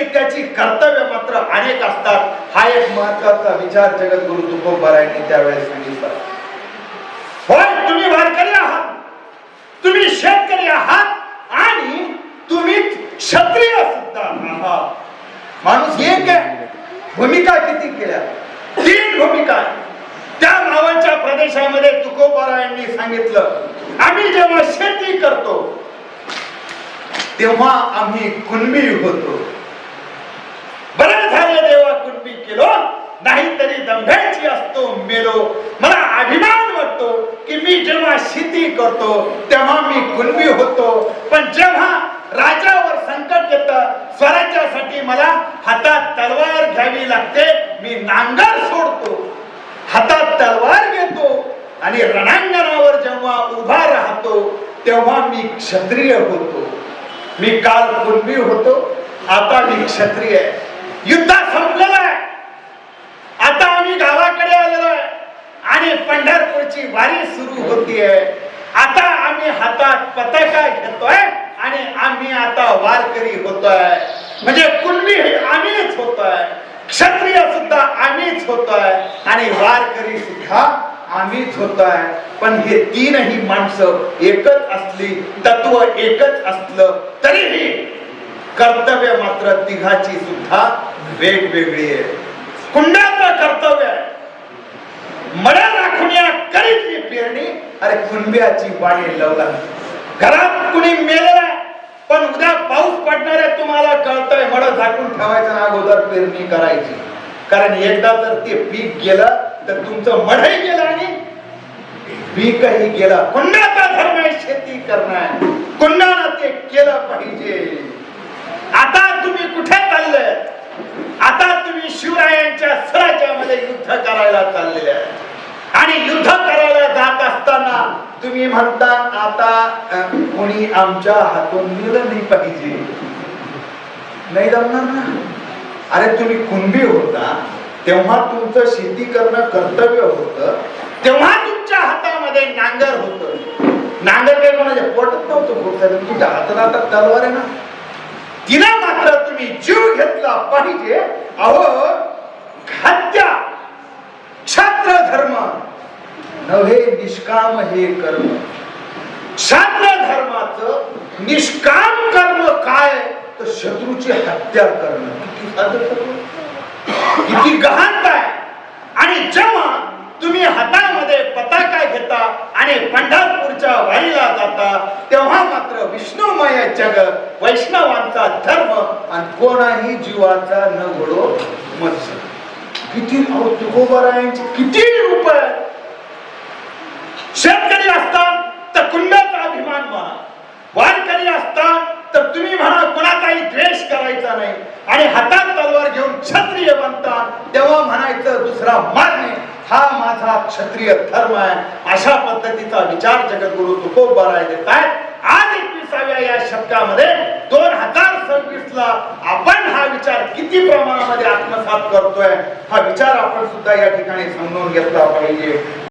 साहित्याची त्याची कर्तव्य मात्र अनेक असतात. हा एक महत्त्वाचा विचार जगद्गुरु तुकोबारायांनी त्यावेळेस सांगितला. होय तुम्ही वारकरी आहात. तुम्ही शेतकरी आहात आणि तुम्ही क्षत्रिय सुद्धा आहात. माणूस एक आहे. भूमिका किती केल्या? तीन भूमिका त्या नावाच्या प्रदेशामध्ये तुकोबारायांनी सांगितलं आम्ही जेव्हा शेती करतो तेव्हा आम्ही कुणबी होतो. केलो. नाहीतरी दंभ्याची असतो मेलो. मला अभिमान वाटतो की मी जेव्हा शेती करतो तेव्हा मी कुणबी होतो. पण जेव्हा राजावर संकट येत स्वराज्यासाठी मला हातात तलवार घ्यावी लागते मी नांगर सोडतो. हातात तलवार घेतो आणि रणांगणावर जेव्हा उभा राहतो तेव्हा मी क्षत्रिय होतो. मी काल कुणबी होतो आता मी क्षत्रिय आहे. युद्ध संपलेलं आहे आता आम्ही गावाकडे आलेलो आहे आणि पंढरपूरची वारी सुरू होतीये. आता आम्ही हातात पताका घेतोय आणि आम्ही आता वारकरी होतोय. म्हणजे कुणबी हे आम्हीच होतोय. क्षत्रिय सुद्धा आम्हीच होतोय. आणि वारकरी सुद्धा आम्हीच होतोय. पण हे तीनही माणसं एकच असली तत्व एकच असलं तरीही कर्तव्य मात्र तिघाची सुद्धा वेगवेगळी आहे कुंडाचं कर्तव्य आहे मड्या राखून या करीत मी पेरणी अरे वाणी लावला घरात कुणी मेलेला पण उद्या पाऊस पडणार आहे तुम्हाला कळतंय मड झाकून ठेवायचं ना अगोदर पेरणी करायची. कारण एकदा जर ते पीक गेलं तर तुमचं मढही गेलं आणि पीकही गेलं. पुन्हा धर्म आहे शेती करणं कुंडानं ते केलं पाहिजे आता तुम्ही कुठे चालले आता तुम्ही शिवरायांच्या स्वराज्यामध्ये युद्ध करायला चाललेले आहे आणि युद्ध करायला जात असताना तुम्ही म्हणता आता कोणी आमच्या हातून नेलं नाही पाहिजे. नाही जमणार ना? अरे तुम्ही कुणबी होता तेव्हा तुमचं शेती करणं कर्तव्य होतं तेव्हा तुमच्या हातामध्ये नांगर होत. नांगर काय कोणाच्या पोटत नव्हतं पोटत तुमच्या हाताला आता तलवार आहे ना? तिला मात्र तुम्ही जीव घेतला पाहिजे. अहो खाद्या छात्र धर्म नव्हे निष्काम हे कर्म. क्षात्र धर्माचं निष्काम कर्म काय? तर शत्रूची हत्या करणं. किती साधं कर्म? किती आणि जेव्हा तुम्ही हातामध्ये पताका घेता आणि पंढरपूरच्या वारीला जाता तेव्हा मात्र विष्णुमय जग वैष्णवांचा धर्म आणि कोणाही जीवाचा न घडो मत्स्य किती अहो किती रूप शेतकरी असतात तर कुंडाचा अभिमान म्हणा वारकरी असतात तर तुम्ही म्हणा कोणाचाही द्वेष करायचा नाही आणि हातात तलवार घेऊन क्षत्रिय बनतात तेव्हा म्हणायचं दुसरा मारणे हा माझा क्षत्रिय धर्म आहे. अशा पद्धतीचा विचार जगद्गुरु तुकोबाराय देत आहेत आज एकविसाव्या या शब्दामध्ये दोन हजार सव्वीस ला आपण हा विचार किती प्रमाणामध्ये आत्मसात करतोय? हा विचार आपण सुद्धा या ठिकाणी समजून घेतला पाहिजे.